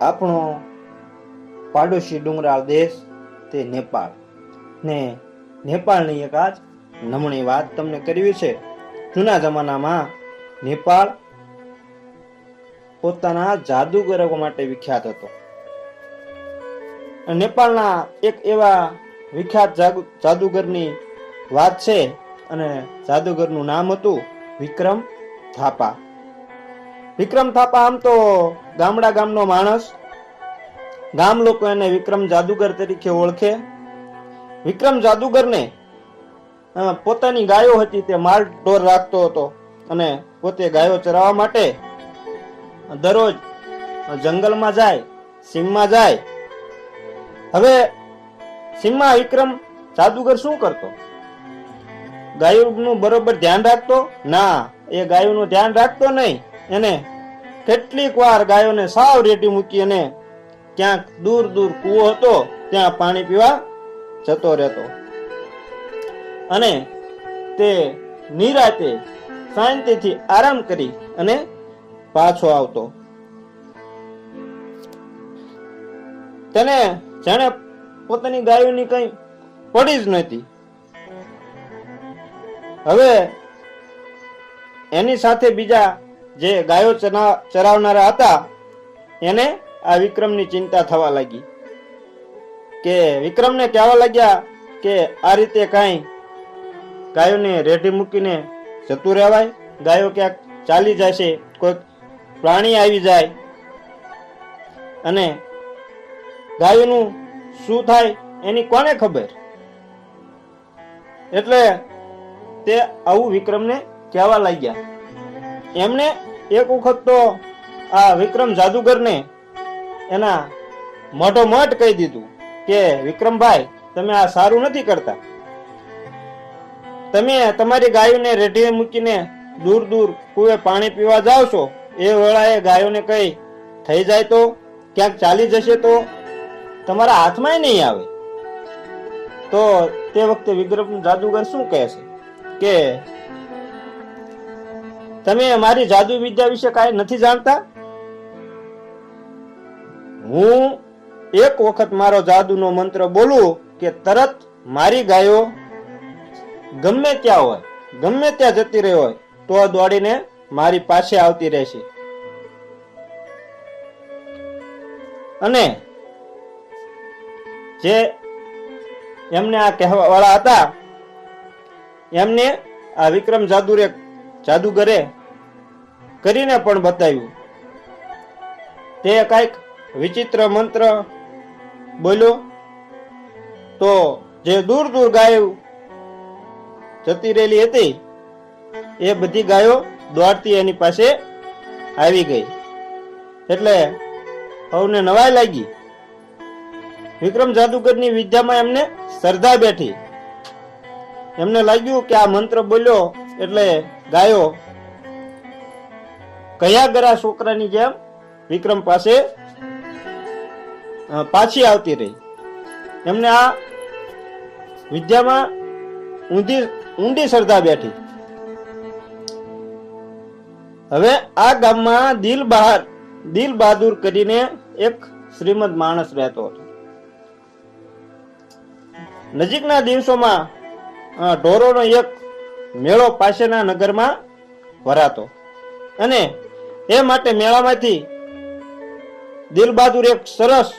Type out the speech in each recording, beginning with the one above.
આપણો પાડોશી ડુંગરાળ દેશ તે નેપાળ. ને નેપાળની એક આજ નમણી વાત તમને કરવી છે. જૂના જમાનામાં નેપાળ પોતાના જાદુગરો માટે વિખ્યાત હતો. નેપાળના એક એવા વિખ્યાત જાદુગરની વાત છે અને જાદુગરનું નામ હતું વિક્રમ થાપા. વિક્રમ થાપા આમ તો ગામડા ગામનો માણસ. ગામ લોકો એને વિક્રમ જાદુગર તરીકે ઓળખે. વિક્રમ જાદુગરને પોતાની ગાયો હતી તે માલ ઢોર રાખતો હતો અને પોતે ગાયો ચરાવવા માટે દરરોજ જંગલમાં જાય, સિંહમાં જાય. હવે સિંહમાં વિક્રમ જાદુગર શું કરતો? ગાયોનું બરોબર ધ્યાન રાખતો? ના, એ ગાયોનું ધ્યાન રાખતો નહીં. એને કેટલીક વાર ગાયોને સાવ રેટી મૂકી અને ક્યાંક દૂર દૂર કૂવો હતો, ત્યાં પાણી પીવા જતો રહેતો. અને તે નિરાતે શાંતિથી આરામ કરી અને પાછો આવતો. તેને જાણે પોતાની ગાયોની કઈ પડી જ નહોતી. હવે એની સાથે બીજા જે ગાયો ચરા- ચરાવનારા હતા, એને આ વિક્રમની ચિંતા થવા લાગી. કે વિક્રમને કહેવા લાગ્યા કે આ રીતે કાંઈ ગાયોને રેઢી મૂકીને જતું રહેવાય, ગાયો ક્યાંક ચાલી જશે, કોઈક પ્રાણી આવી જાય. અને ગાયોનું શું થાય એની કોને ખબર? એટલે તે આવું વિક્રમને કહેવા લાગ્યા. એમને એક વખત તો આ વિક્રમ જાદુગરને એના મોઢો મઠ કહી દીધું કે, વિક્રમભાઈ, તમે આ સારું નથી કરતા. તમે તમારી ગાયોને રેઢીએ મૂકીને દૂર દૂર કુએ પાણી પીવા જાઓ છો. એ વેળાએ ગાયોને કઈ થઈ જાય તો? ક્યાંક ચાલી જશે તો? તમારા હાથમાં નહીં આવે. તો તે વખતે વિક્રમ જાદુગર શું કહે છે? કે તમે મારી જાદુ વિદ્યા વિશે કાંઈ નથી જાણતા? હું એક વખત મારો જાદુનો મંત્ર બોલું કે તરત મારી ગાયો ગમે ત્યાં હોય, ગમે ત્યાં જતી રહી હોય, તો દોડીને મારી પાસે આવતી રહેશે. અને જે એમને આ કહેવા વાળા હતા, એમને આ વિક્રમ જાદુરે, જાદુગરે કરીને પણ બતાવ્યું. તે કાંઈક વિચિત્ર મંત્ર બોલ્યો, તો જે દૂર દૂર ગાયો જતી રહેલી હતી, એ બધી ગાયો દોડતી એની પાસે આવી ગઈ. એટલે સૌને નવાઈ લાગી. વિક્રમ જાદુગરની વિદ્યામાં એમને શ્રદ્ધા બેઠી. એમને લાગ્યું કે આ મંત્ર બોલ્યો એટલે ગાયો કયા ગરા છોકરાની જેમ વિક્રમ પાસે પાછી આવતી રહી. એમને આ વિદ્યામાં ઊંધી, ઊંડી શ્રદ્ધા બેઠી. હવે આ ગામમાં દિલ બહાર, દિલ બહાદુર કરીને એક શ્રીમદ માણસ રહેતો હતો. નજીકના દિવસોમાં ઢોરોનો એક મેળો પાસેના નગરમાં ભરાતો અને એ માટે મેળામાંથી દિલબહાદુર એક સરસ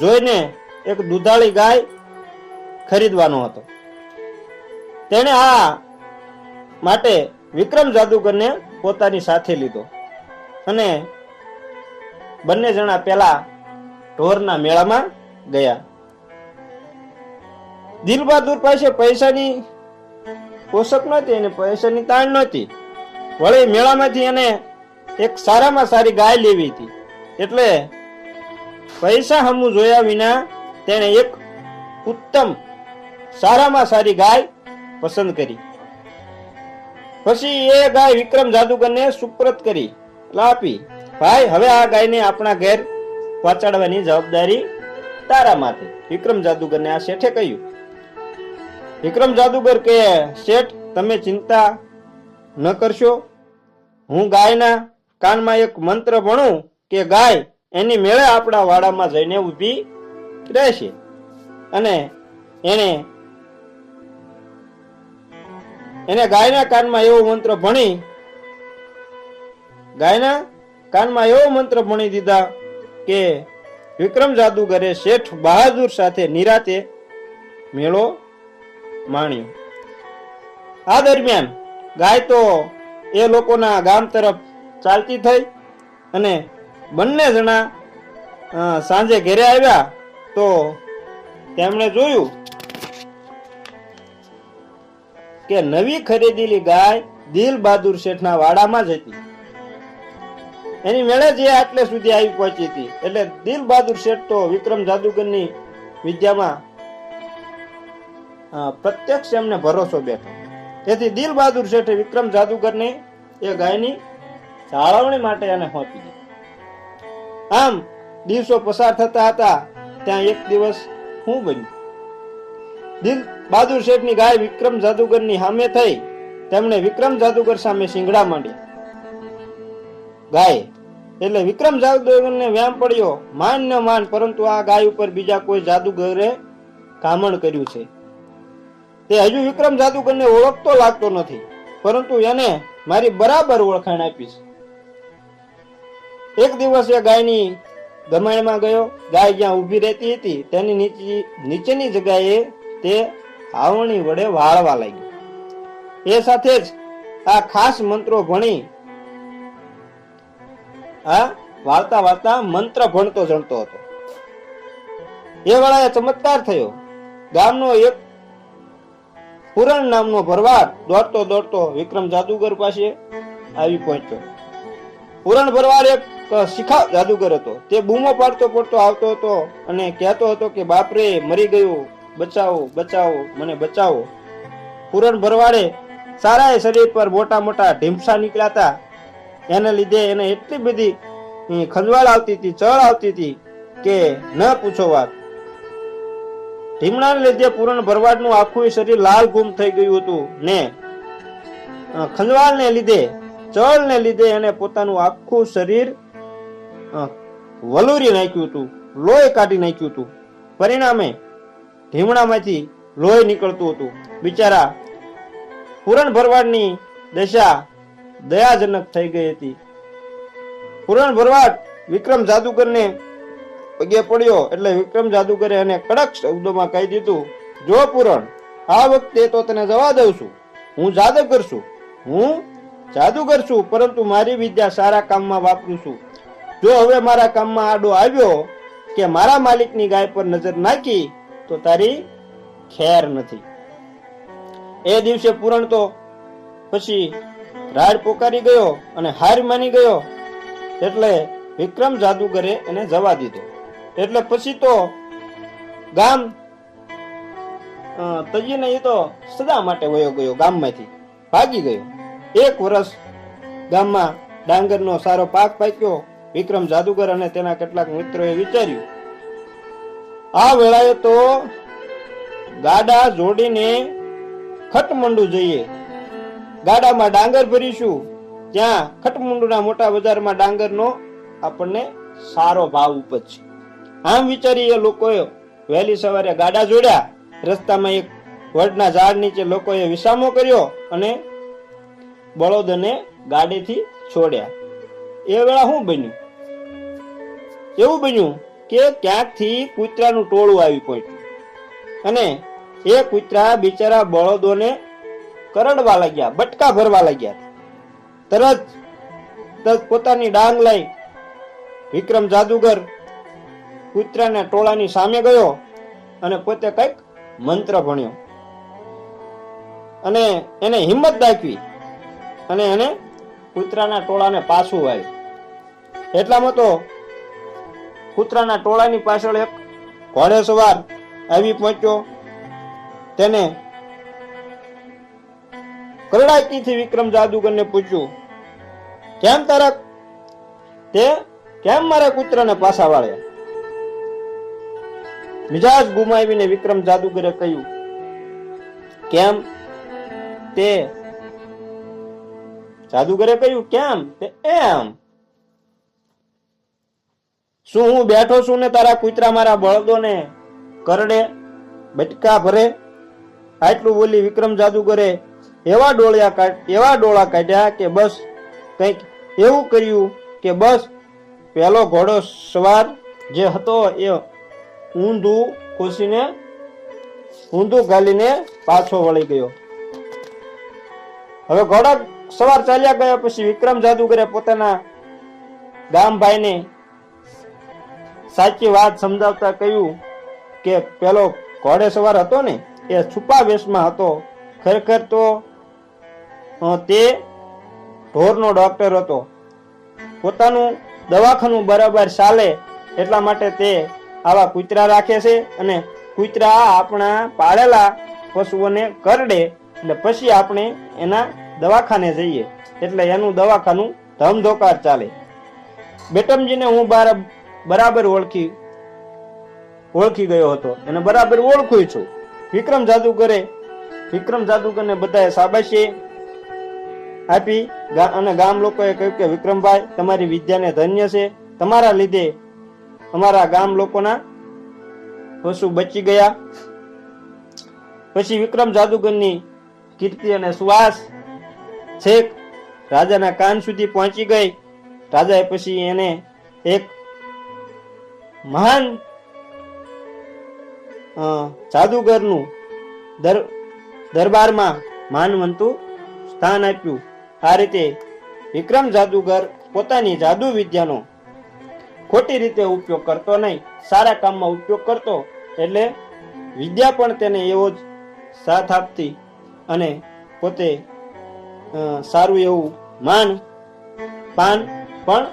જોઈને એક દુધાળી ગાય ખરીદવાનો હતો. તેણે આ માટે વિક્રમ જાદુગરને પોતાની સાથે લીધો અને બંને જણા પેલા ઢોરના મેળામાં ગયા. દિલબહાદુર પાસે પૈસાની પોષક નહોતી અને પૈસાની તાણ નહોતી. વળી મેળામાંથી એને એક સારામાં સારી ગાય લેવી હતી. એટલે પૈસા હમું જોયા વિના તેણે એક ઉત્તમ સારામાં સારી ગાય પસંદ કરી. પછી એ ગાય વિક્રમ જાદુગરને સુપ્રત કરી આપી, ભાઈ, હવે આ ગાયને આપણા ઘેર પહોંચાડવાની જવાબદારી તારા માથે. વિક્રમ જાદુગરને આ શેઠે કહ્યું. વિક્રમ જાદુગર કે, શેઠ, તમે ચિંતા ન કરશો. હું ગાયના કાનમાં એક મંત્ર ભણું કે ગાય, એની મેળે આપણા વાડામાં જઈને ઊભી રહેશે. અને એને એને ગાયના કાનમાં એવો મંત્ર ભણી, ગાયના કાનમાં એવો મંત્ર ભણી દીધા કે વિક્રમ જાદુગરે શેઠ બહાદુર સાથે નિરાતે મેળો માણ્યો. આ દરમિયાન ગાય તો એ લોકોના ગામ તરફ ચાલતી થઈ અને બંને જણા સાંજે ઘરે આવ્યા તો તેમણે જોયું કે નવી ખરીદેલી ગાય દિલ બહાદુર શેઠના વાડામાં જ હતી. એની મેળે જે આટલે સુધી આવી પહોંચી હતી. એટલે દિલ બહાદુર શેઠ તો વિક્રમ જાદુગરની વિદ્યામાં પ્રત્યક્ષ એમને ભરોસો બેઠો. તેથી દિલ બહાદુર શેઠે વિક્રમ જાદુગરને એ ગાયની જાળવણી માટે એને સોંપી દીધી. આમ દિવસો પસાર થતા હતા, ત્યાં એક દિવસ હું બન્યું? દિલ બહાદુર શેઠની ગાય વિક્રમ જાદુગરની સામે થઈ, તેમણે વિક્રમ જાદુગર સામે સિંગડા માંડ્યા. ગાય, એટલે વિક્રમ જાદુગરને વ્યામ પડ્યો, માન ન માન, પરંતુ આ ગાય ઉપર બીજા કોઈ જાદુગરે કામણ કર્યું છે. તે હજુ વિક્રમ જાદુગરને ઓળખતો લાગતો નથી, પરંતુ એને મારી બરાબર ઓળખાણ આપીશ એક દિવસ એ ગાયની ગમાણમાં ગયો, ગાય જ્યાં ઊભી રહેતી હતી, તેની નીચે, નીચેની જગ્યાએ તે આવણી વડે વાળવા લાગ્યો. એ સાથે જ આ ખાસ મંત્રો ભણી, આ વાળતા વાળતા મંત્ર ભણતો જણતો હતો. એ વેળાએ ચમત્કાર થયો. ગામનો એક પુરણ નામનો ભરવાડ દોડતો દોડતો વિક્રમ જાદુગર પાસે આવી પહોંચ્યો. પુરાણ ભરવાડ એક શિખા જાદુગર હતો. તે બૂમો પાડતો પડતો આવતો હતો અને કહેતો હતો કે, બાપરે, મરી ગયું. બચાવો બચાવો, મને બચાવો. પુરણ ભરવાડે સારા શરીર પર મોટા મોટા ઢીમસા નીકળ્યા એને લીધે એને એટલી બધી ખંજવાળ આવતી હતી, ચળ આવતી હતી કે, ન પૂછો વાત. ઢીમણાને લીધે પૂરણ ભરવાડનું આખું શરીર લાલ ગુમ થઈ ગયું હતું. ને ખંજવાળને લીધે, ચળને લીધે એને પોતાનું આખું શરીર વલુરી નાખ્યું હતું, લોહી કાઢી નાખ્યું હતું. પરિણામે ધીમણામાંથી લોહી નીકળતું હતું. બિચારા પૂરણ ભરવાડની દશા દયાજનક થઈ ગઈ હતી. પૂરણ ભરવાડ વિક્રમ જાદુગરને પગે પડ્યો એટલે વિક્રમ જાદુગરે એને કડક શબ્દોમાં કહી દીધું, જો પૂરણ, આ વખતે તો તને જવા દઉં છું. હું જાદુગર છું. હું જાદુગર છું, પરંતુ મારી વિદ્યા સારા કામમાં વાપરું છું. જો હવે મારા કામમાં આડો આવ્યો કે મારા માલિકની ગાય પર નજર નાખી, તો તારી ખેર નથી. એ દિવસે પૂરણ તો પછી રાડ પોકારી ગયો અને હાર માની ગયો, એટલે વિક્રમ જાદુગરે એને જવા દીધો. એટલે પછી તો ગામ તજીને એ તો સદા માટે વયો ગયો ગામમાંથી, ભાગી ગયો. એક વર્ષ ગામમાં ડાંગરનો સારો પાક પાક્યો, વિક્રમ જાદુગર અને તેના કેટલાક મિત્રોએ વિચાર્યું, આ વેળાએ તો ગાડા જોડીને ખટમંડુ જઈએ. ગાડામાં ડાંગર ભરીશું, ત્યાં ખટમંડુના મોટા બજારમાં ડાંગરનો આપણને સારો ભાવ ઉપજશે. આમ વિચારી એ લોકોએ વહેલી સવારે ગાડા જોડ્યા. રસ્તામાં એક વડના ઝાડ નીચે લોકોએ વિસામો કર્યો અને બળદને ગાડીથી છોડ્યા. એ વેળા શું બન્યું? એવું બન્યું કે ક્યાંકથી કૂતરાનું ટોળું આવી પહોંચ્યું. અને એ કૂતરા બિચારા બળદોને કરડવા લાગ્યા, બટકા ભરવા લાગ્યા. તરત તરત પોતાની ડાંગ લઈ વિક્રમ જાદુગર કૂતરાના ટોળાની સામે ગયો અને પોતે કંઈક મંત્ર ભણ્યો. અને એને હિંમત દાખવી અને એને કૂતરાના ટોળાને પાછું આવ્યું એટલામાં તો કૂતરાના ટોળાની પાછળ એક ઘોડે સવાર આવી પહોંચ્યો. તેને કરડાકીથી વિક્રમ જાદુગરને પૂછ્યું, કેમ તારક તે કેમ મારા કૂતરાને પાછા વાળ્યા? મિજાજ ગુમાવીને વિક્રમ જાદુગરે કહ્યું, કેમ? તે જાદુગરે કહ્યું, કેમ? તે એમ. શું હું બેઠો છું ને તારા કૂતરા મારા બળદોને કરડે, બટકા ભરે? આટલું બોલી વિક્રમ જાદુગરે એવા ડોળિયા એવા ડોળા કાઢ્યા કે બસ કંઈક એવું કર્યું કે બસ પેલો ઘોડો સવાર જે હતો એ ઊંધું ખુશીને, ઊંધું ગાલીને પાછો વળી ગયો. હવે ઘોડા સવાર ચાલ્યા ગયા પછી વિક્રમ જાદુગરે પોતાના ગામભાઈને સાચી વાત સમજાવતા કહ્યું કે પેલો ઘોડે સવાર હતો ને, એ છુપા વેશમાં હતો. ખરેખર તો તે ઢોરનો ડોક્ટર હતો. પોતાનું દવાખાનું બરાબર ચાલે એટલા માટે તે આવા કૂતરા રાખે છે અને કૂતરા આપણા પાળેલા પશુઓને કરડે. એટલે પછી આપણે એના દવાખાને જઈએ. એટલે એનું દવાખાનું ધમધોકાર ચાલે. બેટમજીને હું બાર- બરાબર ઓળખી ઓળખી ગયો હતો. એને બરાબર ઓળખું છું. વિક્રમ જાદુગરે, વિક્રમ જાદુગરને બધાએ શાબાશી આપી. અને ગામ લોકોએ કહ્યું કે, વિક્રમભાઈ, તમારી વિદ્યાને ધન્ય છે. તમારા લીધે અમારા ગામ લોકોના પશુ બચી ગયા. પછી વિક્રમ જાદુગરની કીર્તિ અને સુવાસ છેક રાજાના કાન સુધી પહોંચી ગઈ. રાજાએ પછી એને એક મહાન જાદુગરનું દરબારમાં માનવંતું સ્થાન આપ્યું. આ રીતે વિક્રમ જાદુગર પોતાની જાદુ વિદ્યાનો ખોટી રીતે ઉપયોગ કરતો નહીં, સારા કામમાં ઉપયોગ કરતો, એટલે વિદ્યા પણ તેને એવો જ સાથ આપતી અને પોતે સારું એવું માન, પાન પણ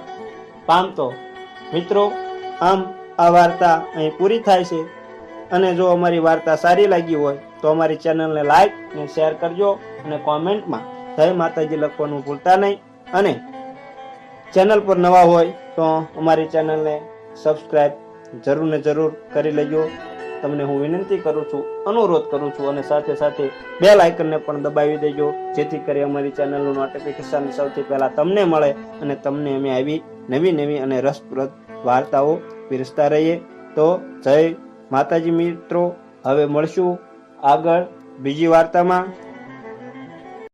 પામતો. મિત્રો, આમ આ વાર્તા અહીં પૂરી થાય છે અને જો અમારી વાર્તા સારી લાગી હોય તો અમારી ચેનલને લાઈક અને શેર કરજો અને કોમેન્ટમાં જય માતાજી લખવાનું ભૂલતા નહીં અને ચેનલ પર નવા હોય તો અમારી ચેનલને સબસ્ક્રાઈબ જરૂર ને જરૂર કરી લેજો. તમને હું વિનંતી કરું છું, અનુરોધ કરું છું અને સાથે સાથે બે લાઇકનને પણ દબાવી દેજો, જેથી કરી અમારી ચેનલનું નોટિફિકેશન સૌથી પહેલાં તમને મળે અને તમને અમે આવી નવી નવી અને રસપ્રદ વાર્તાઓ પીરસતા રહીએ. તો જય માતાજી મિત્રો, હવે મળશું આગળ બીજી વાર્તામાં.